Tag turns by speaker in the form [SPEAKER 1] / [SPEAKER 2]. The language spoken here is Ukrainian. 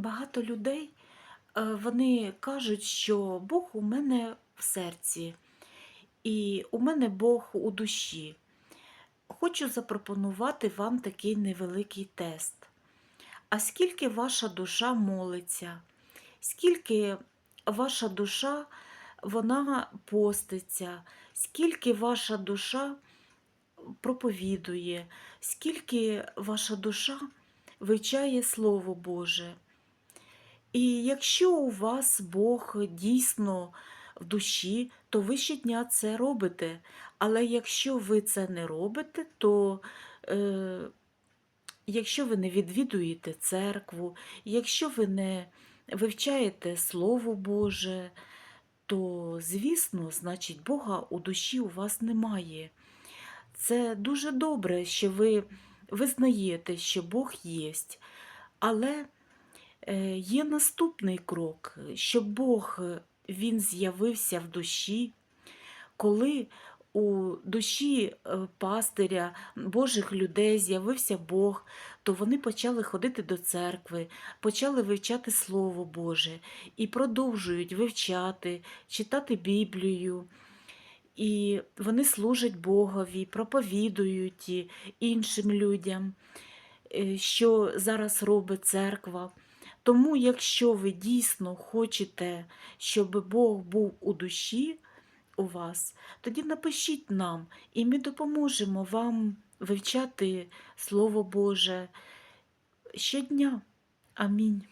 [SPEAKER 1] Багато людей е, вони кажуть, що Бог у мене в серці, і у мене Бог у душі. Хочу запропонувати вам такий невеликий тест. А скільки ваша душа молиться, скільки ваша душа вона поститься, скільки ваша душа проповідує, скільки ваша душа вивчає Слово Боже. І якщо у вас Бог дійсно в душі, то ви щодня це робите. Але якщо ви це не робите, то е, якщо ви не відвідуєте церкву, якщо ви не вивчаєте Слово Боже, то, звісно, значить, Бога у душі у вас немає. Це дуже добре, що ви визнаєте, що Бог є. Але є наступний крок, щоб Бог е, він з'явився в душі, коли у душі е, пастиря, Божих людей з'явився Бог, то вони почали ходити до церкви, почали вивчати Слово Боже і продовжують вивчати, читати Біблію. І вони служать Богові, проповідують іншим людям, е, що зараз робить церква. Тому, якщо ви дійсно хочете, щоб Бог був у душі у вас, тоді напишіть нам, і ми допоможемо вам вивчати Слово Боже щодня. Амінь.